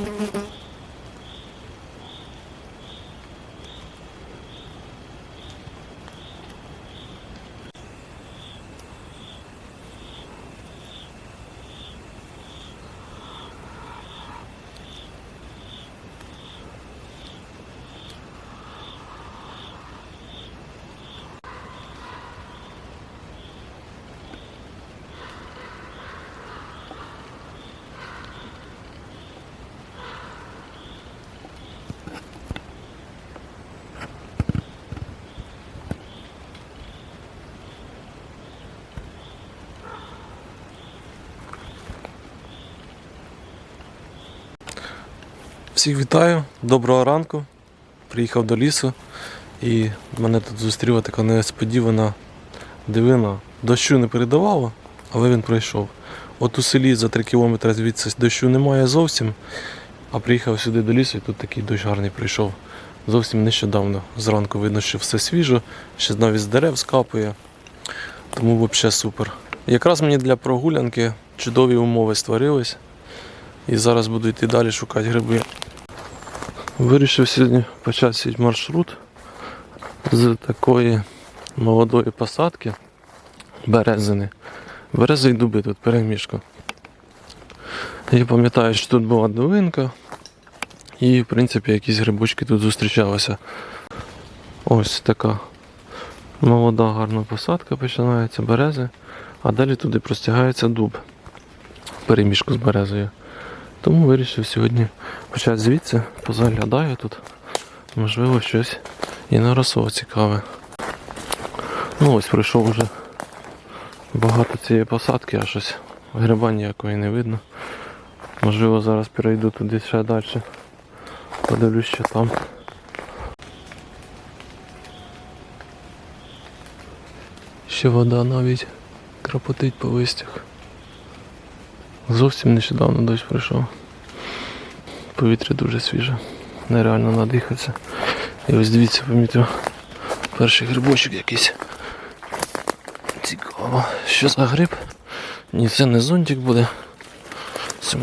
Mm-hmm. Всіх вітаю, доброго ранку. Приїхав до лісу і мене тут зустріла така несподівана дивина. Дощу не передавало, але він пройшов. От у селі за 3 кілометри звідси дощу немає зовсім, а приїхав сюди до лісу і тут такий дощ гарний прийшов. Зовсім нещодавно. Зранку видно, що все свіжо, ще навіть з дерев скапує. Тому взагалі супер. Якраз мені для прогулянки чудові умови створились. І зараз буду йти далі шукати гриби. Вирішив сьогодні почати маршрут з такої молодої посадки березини. Берези і дуби тут перемішка. Я пам'ятаю, що тут була долинка, і в принципі якісь грибочки тут зустрічалися. Ось така молода гарна посадка починається берези, а далі туди простягається дуб. Перемішку з березою. Тому вирішив сьогодні почати звідси, позаглядаю тут. Можливо, щось і наросло цікаве. Ну ось пройшов вже багато цієї посадки, а щось гриба ніякої не видно. Можливо, зараз перейду туди ще далі. Подивлюсь, що там. Ще вода навіть крапотить по листях. Зовсім нещодавно дощ прийшов. Повітря дуже свіже, нереально надихатися. І ось дивіться, помітив перший грибочок якийсь. Цікаво. Що за гриб? Ні, це не зонтик буде. Це,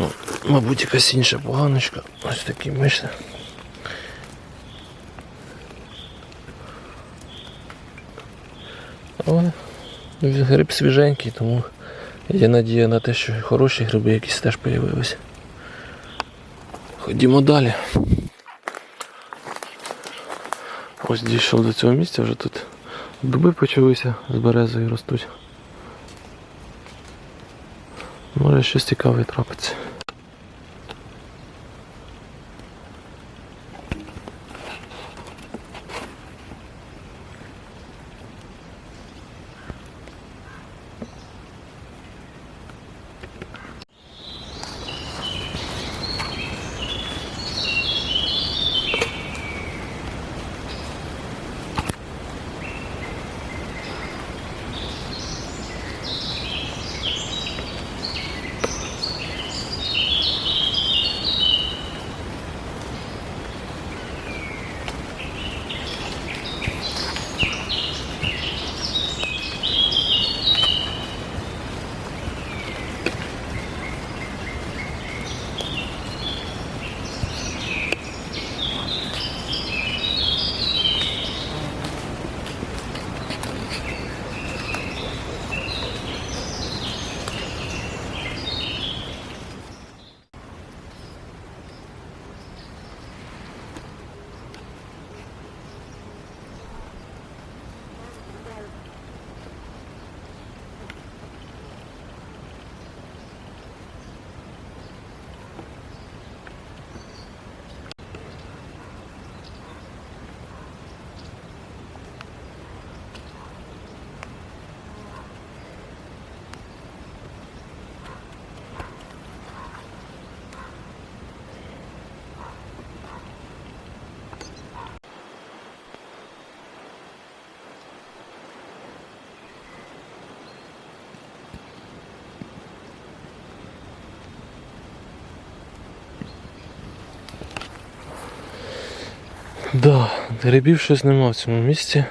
мабуть, якась інша поганочка. Ось такий мишне. Але гриб свіженький, тому Є надія на те, що хороші гриби якісь теж з'явилися. Ходімо далі. Ось дійшов до цього місця, вже тут дуби почалися з березою ростуть. Може щось цікаве трапиться. Да, грибів щось нема в цьому місці.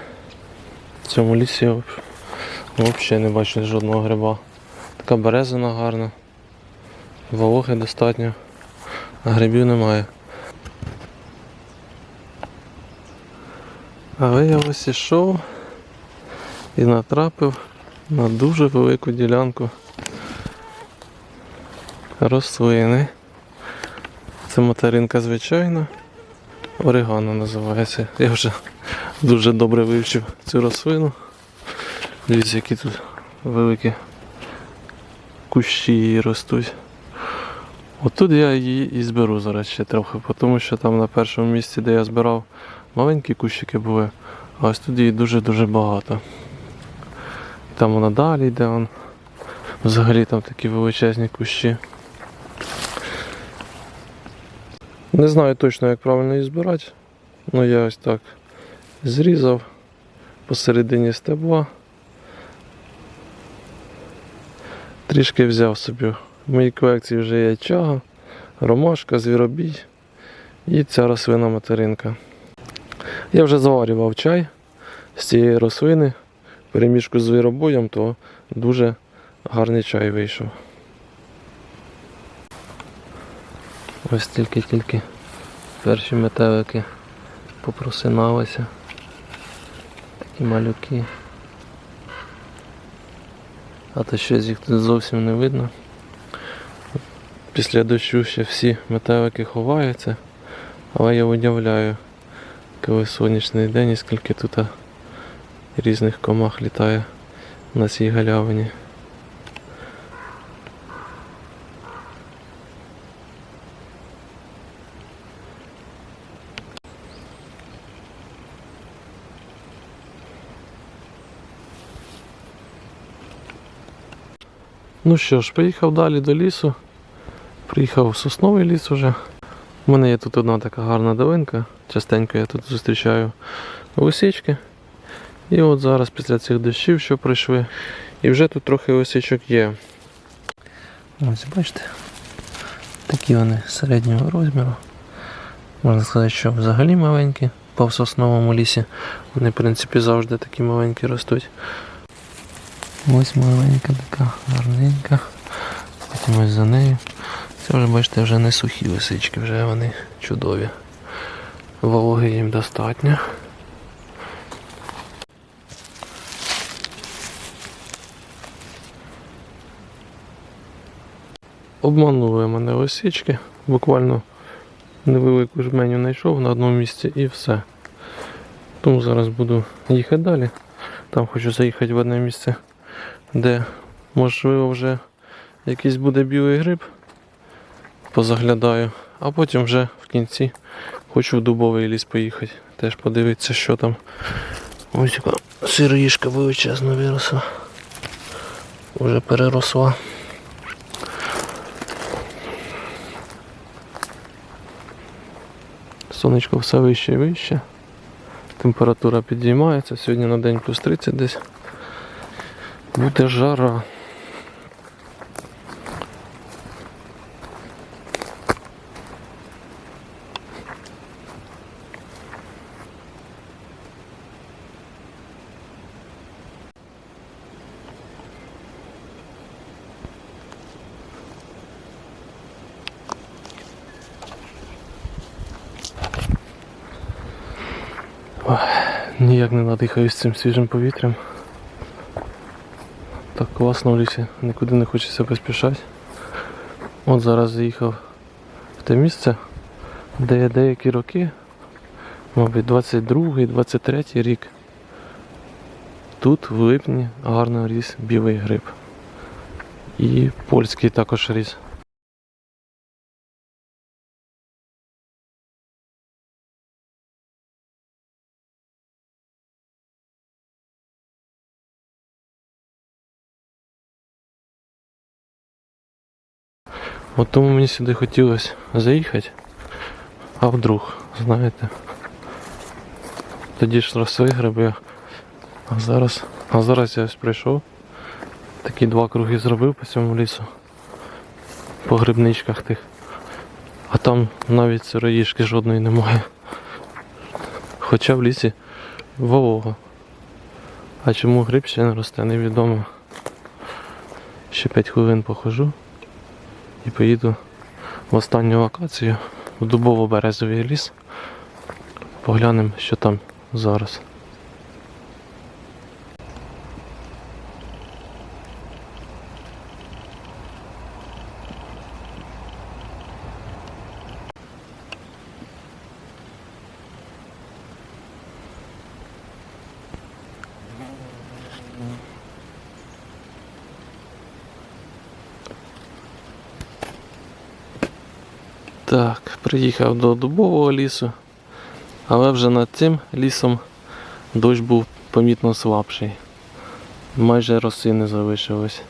В цьому лісі я взагалі не бачу жодного гриба. Така березина гарна. Вологи достатньо. а грибів немає. Але я ось ішов і натрапив на дуже велику ділянку рослини. Це материнка звичайна. Орегано називається. Я вже дуже добре вивчив цю рослину. Дивіться, які тут великі кущі її ростуть. Отут я її і зберу зараз ще трохи, тому що там на першому місці, де я збирав, маленькі кущики були, а ось тут її дуже-дуже багато. Там вона далі йде, взагалі там такі величезні кущі. Не знаю точно, як правильно її збирати. Ну я ось так зрізав посередині стебла. Трішки взяв собі. В моїй колекції вже є чага, ромашка, звіробій і ця рослина материнка. Я вже заварював чай з цієї рослини, перемішку з звіробоєм, то дуже гарний чай вийшов. Ось тільки-тільки перші метелики попросиналися. Такі малюки. А то щось їх тут зовсім не видно. Після дощу ще всі метелики ховаються, але я уявляю, коли сонячний день і скільки тут різних комах літає на цій галявині. Ну що ж, поїхав далі до лісу. Приїхав в сосновий ліс уже. У мене є тут одна така гарна долинка. Частенько я тут зустрічаю лисички. І от зараз після цих дощів, що пройшли, і вже тут трохи лисичок є. Ось бачите, такі вони середнього розміру. Можна сказати, що взагалі маленькі, по сосновому лісі. Вони, в принципі, завжди такі маленькі ростуть. Ось маленька така гарненька. Потім ось за нею. Це вже, бачите, вже не сухі лисички, вже вони чудові. Вологи їм достатньо. Обманули мене лисички. Буквально невелику жменю знайшов на одному місці і все. Тому зараз буду їхати далі. Там хочу заїхати в одне місце, де можливо вже якийсь буде білий гриб. Позаглядаю, а потім вже в кінці хочу в дубовий ліс поїхати. Теж подивитися, що там. Ось яка сироїшка величезна виросла. Уже переросла. Сонечко все вище і вище. Температура підіймається. Сьогодні на день плюс 30 десь. Буде жара. Ніяк не надихаюсь цим свіжим повітрям. Так класно в лісі, нікуди не хочеться поспішати. От зараз заїхав в те місце, де я деякі роки, мабуть, 22-й, 23-й рік. Тут в липні гарно ріс білий гриб. І польський також ріс. От тому мені сюди хотілося заїхати, а вдруг, знаєте. Тоді ж росли гриби, а зараз, а зараз я ось прийшов. Такі два круги зробив по цьому лісу. По грибничках тих. А там навіть сироїшки жодної немає. Хоча в лісі волого. А чому гриб ще не росте, невідомо. Ще 5 хвилин похожу і поїду в останню локацію в дубово-березовий ліс. Поглянемо, що там зараз. Так, приїхав до дубового лісу, але вже над цим лісом дощ був помітно слабший. Майже роси не залишилось.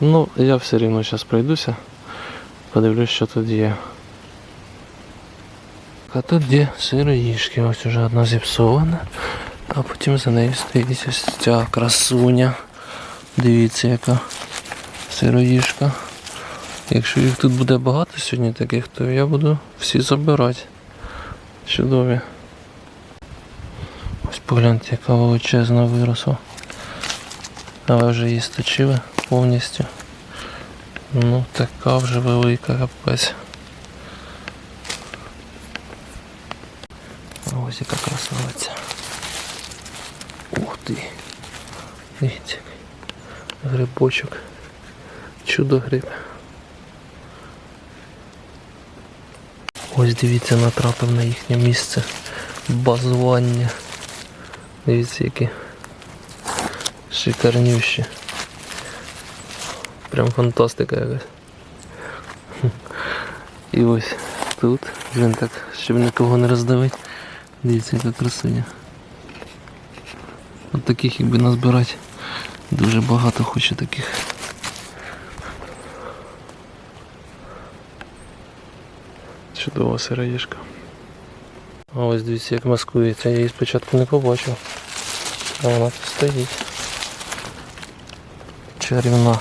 Ну, я все рівно зараз пройдуся, подивлюсь, що тут є. А тут є сироїшки, ось уже одна зіпсована, а потім за нею стоїть ось ця красуня. Дивіться, яка сироїшка. Якщо їх тут буде багато сьогодні таких, то я буду всі забирати. Чудові. Ось погляньте, яка величезна виросла. Але вже її сточили повністю. Ну така вже велика капець. Ось яка красавиця. Ух ти. Дивіться. Грибочок. Чудо гриб. Ось дивіться, натрапив на їхнє місце базування. Дивіться, які шикарнющі. Прям фантастика якась. І ось тут, він так, щоб нікого не роздавити. Дивіться, яка красуня. От таких якби назбирати. Дуже багато хочу таких. Чудова сироїшка. А ось дивіться, як маскується. Я її спочатку не побачив. А вона тут стоїть. Чарівна.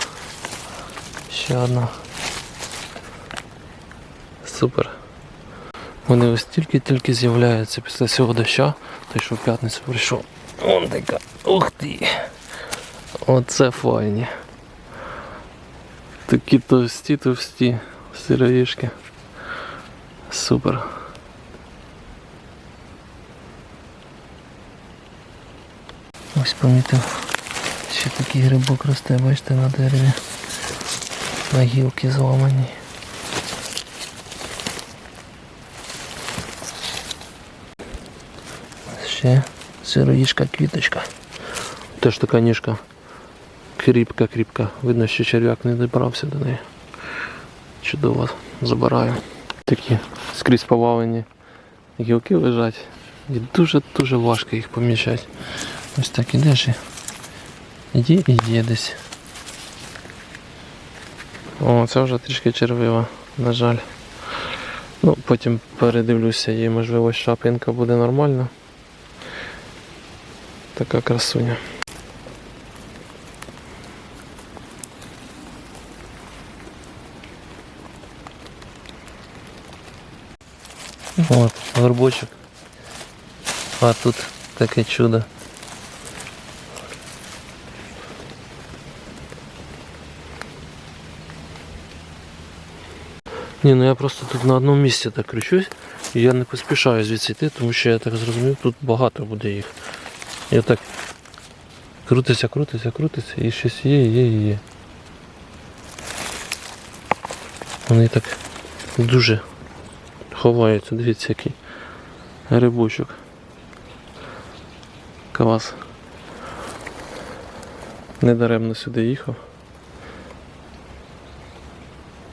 Ще одна. Супер. Вони ось тільки-тільки з'являються після цього доща, той що в п'ятницю прийшов. Вон така. Ух ти! Оце файні. Такі товсті товсті сироїшки. Супер. Ось помітив, ще такий грибок росте, бачите, на дереві. На гілки зламані. Ще сироїшка квіточка. Теж така ніжка. Кріпка, кріпка. Видно, що черв'як не добрався до неї. Чудово, забираю. Такі скрізь повалені гілки лежать. І дуже-дуже важко їх поміщати. Ось так ідеш і є і є десь. О, це вже трішки червива, на жаль. Ну, потім передивлюся і можливо шапинка буде нормальна. Така красуня. От, горбочок. А тут таке чудо. Ні, ну я просто тут на одному місці так кручусь, і я не поспішаю звідси йти, тому що я так зрозумів, тут багато буде їх. Я так крутиться, крутиться, крутиться, і щось є, є, є. Вони так дуже ховаються, дивіться який грибочок. Клас. Недаремно сюди їхав.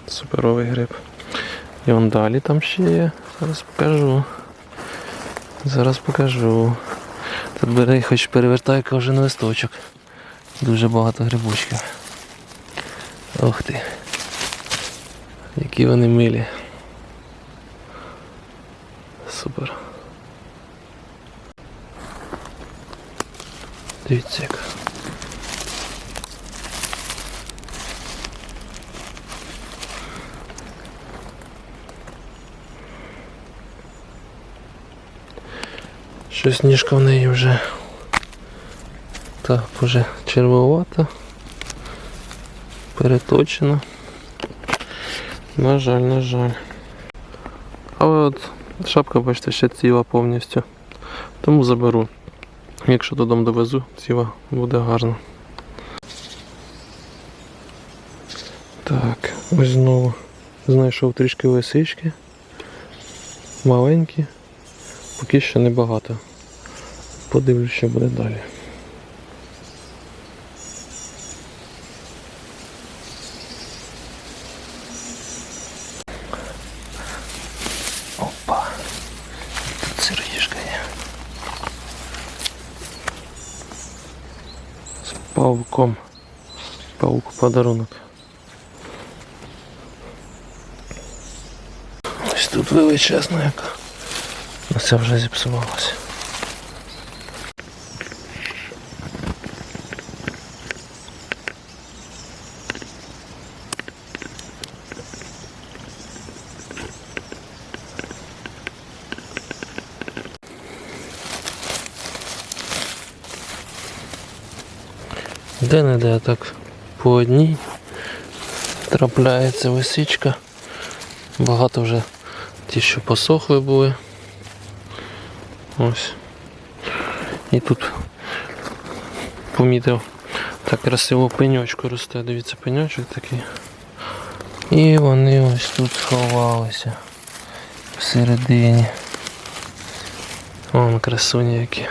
Суперовий гриб. І он далі там ще є. Зараз покажу. Зараз покажу. Тут бери, хоч перевертай кожен листочок. Дуже багато грибочків. Ох ти. Які вони милі. Супер. Дивіться. Щось ніжка в неї вже так, вже червовата, переточена. На жаль, на жаль. Але от шапка, бачите, ще ціла повністю. Тому заберу. Якщо додому довезу, ціла буде гарно. Так, ось знову знайшов трішки лисички. Маленькі. Поки що небагато. Подивлюсь, що буде далі. Опа. Тут сироїшка є. З пауком. Пауку подарунок. Ось тут величезна яка. Це вже зіпсувалося. Де не де так по одній трапляється лисичка. Багато вже ті, що посохли були. Ось. І тут помітив так красиво пеньочку росте. Дивіться, пеньочок такий. І вони ось тут сховалися всередині. Вон красуні які.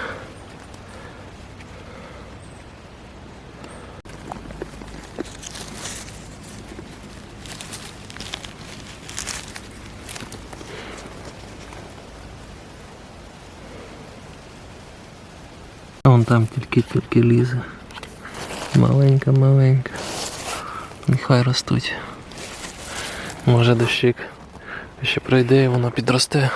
Вон там тільки-тільки лізе. Маленька, маленька. Нехай ростуть. Може дощик ще пройде і воно підросте.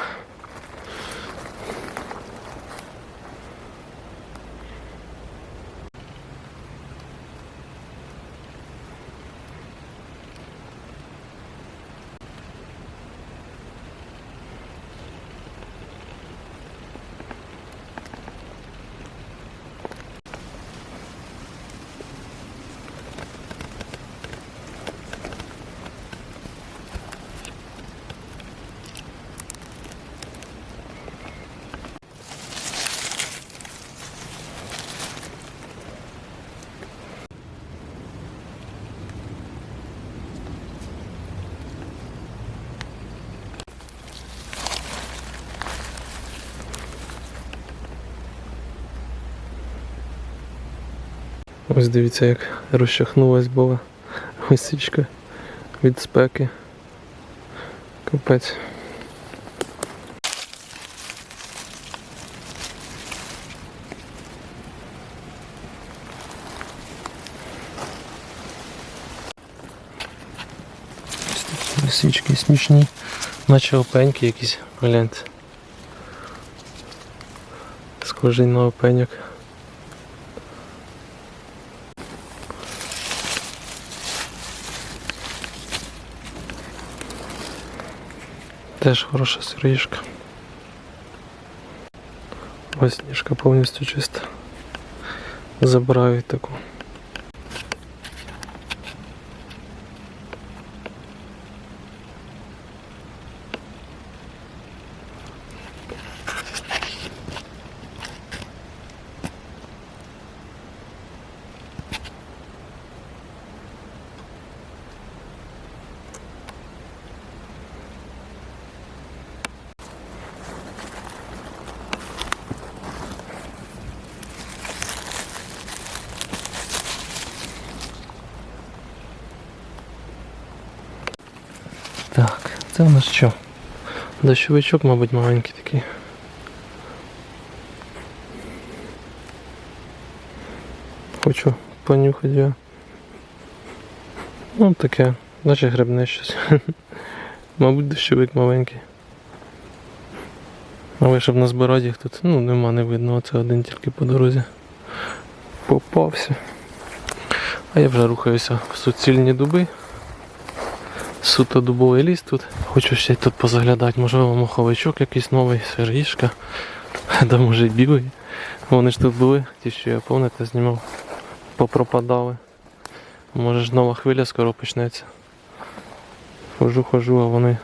Ось дивіться, як розчахнулась була лисичка від спеки. Капець. Ось такі Лисички смішні, наче опеньки якісь, гляньте. Схожий на опеньок. Теж хороша сироїшка. Ось ніжка повністю чиста. Забираю таку. Так, це у нас що? Дощовичок, мабуть, маленький такий. Хочу понюхати його. Ну таке, наче грибне щось. Мабуть, дощовик маленький. Але щоб назбирати їх тут, ну нема, не видно, оце один тільки по дорозі. Попався. А я вже рухаюся в суцільні дуби. Суто дубовий ліс тут. Хочу ще тут позаглядати, можливо, моховичок якийсь новий, свергішка. Да може й білий. Вони ж тут були, ті, що я пам'ятаєте, знімав. Попропадали. Може ж нова хвиля скоро почнеться. Хожу, хожу, а вони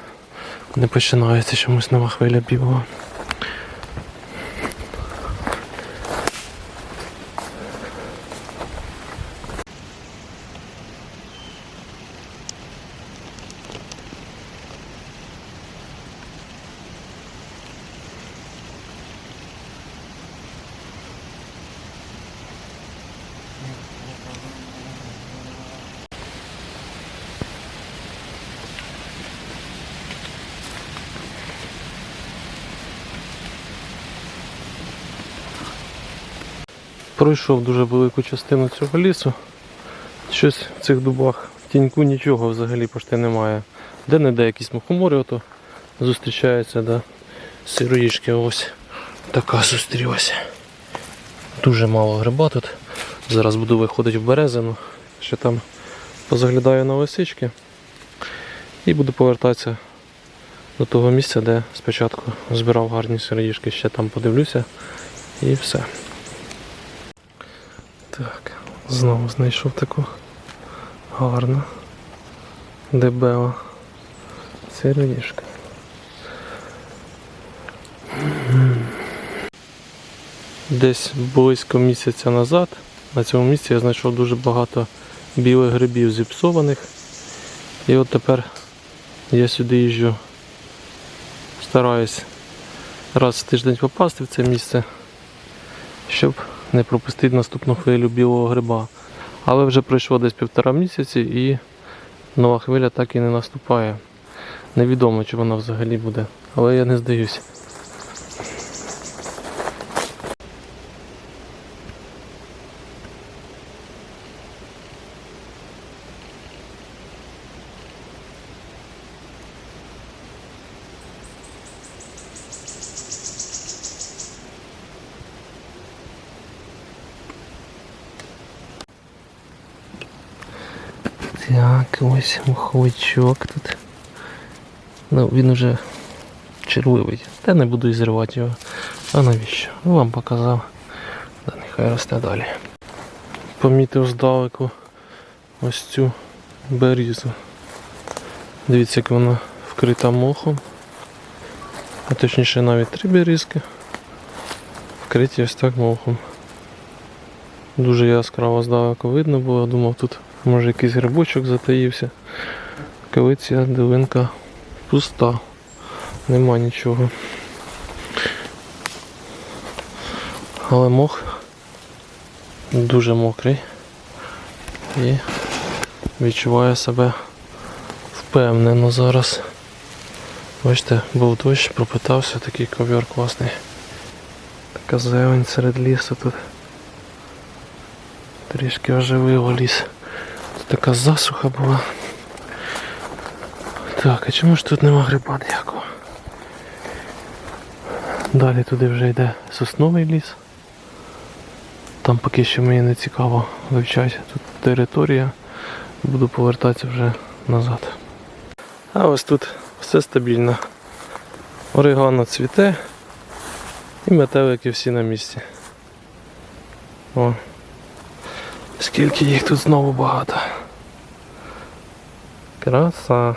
не починаються чомусь нова хвиля бігова. Пройшов дуже велику частину цього лісу. Щось в цих дубах в тіньку нічого взагалі пошти немає. Де не де якісь мухомори ото зустрічаються, да. сироїшки ось така зустрілася. Дуже мало гриба тут. Зараз буду виходити в березину, ще там позаглядаю на лисички і буду повертатися до того місця, де спочатку збирав гарні сироїшки, ще там подивлюся і все. Так, знову знайшов таку гарну дебела сироїшка. Десь близько місяця назад на цьому місці я знайшов дуже багато білих грибів зіпсованих. І от тепер я сюди їжджу, стараюсь раз в тиждень попасти в це місце, щоб не пропустити наступну хвилю білого гриба. Але вже пройшло десь півтора місяці і нова хвиля так і не наступає. Невідомо, чи вона взагалі буде, але я не здаюсь. Так, ось муховичок тут. Ну, він уже червивий. Та не буду і зривати його. А навіщо? Ну вам показав. Да, нехай росте далі. Помітив здалеку ось цю берізу. Дивіться, як вона вкрита мохом. А точніше навіть три берізки. Вкриті ось так мохом. Дуже яскраво здалеку видно було, думав тут може якийсь грибочок затаївся. Коли дивинка пуста. Нема нічого. Але мох дуже мокрий і відчуває себе впевнено зараз. Бачите, був дощ, пропитався, такий ковер класний. Така зелень серед лісу тут. Трішки оживило ліс. Така засуха була. Так, а чому ж тут нема гриба ніякого? Далі туди вже йде сосновий ліс. Там поки що мені не цікаво вивчати тут територія. Буду повертатися вже назад. А ось тут все стабільно. Орегано цвіте і метелики всі на місці. О. Скільки їх тут знову багато. Graça.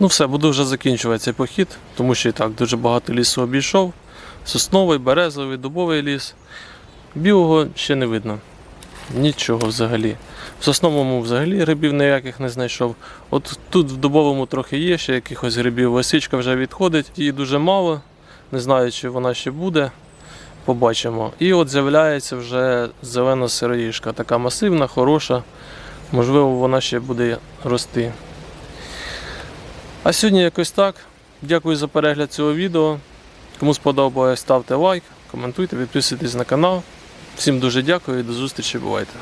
Ну все, буду вже закінчувати цей похід, тому що і так дуже багато лісу обійшов. Сосновий, березовий, дубовий ліс. Білого ще не видно. Нічого взагалі. В сосновому взагалі грибів ніяких не знайшов. От тут в дубовому трохи є, ще якихось грибів. Лисичка вже відходить, її дуже мало. Не знаю, чи вона ще буде. Побачимо. І от з'являється вже зелена сироїшка, така масивна, хороша. Можливо, вона ще буде рости. А сьогодні якось так. Дякую за перегляд цього відео. Кому сподобалось, ставте лайк, коментуйте, підписуйтесь на канал. Всім дуже дякую і до зустрічі. Бувайте!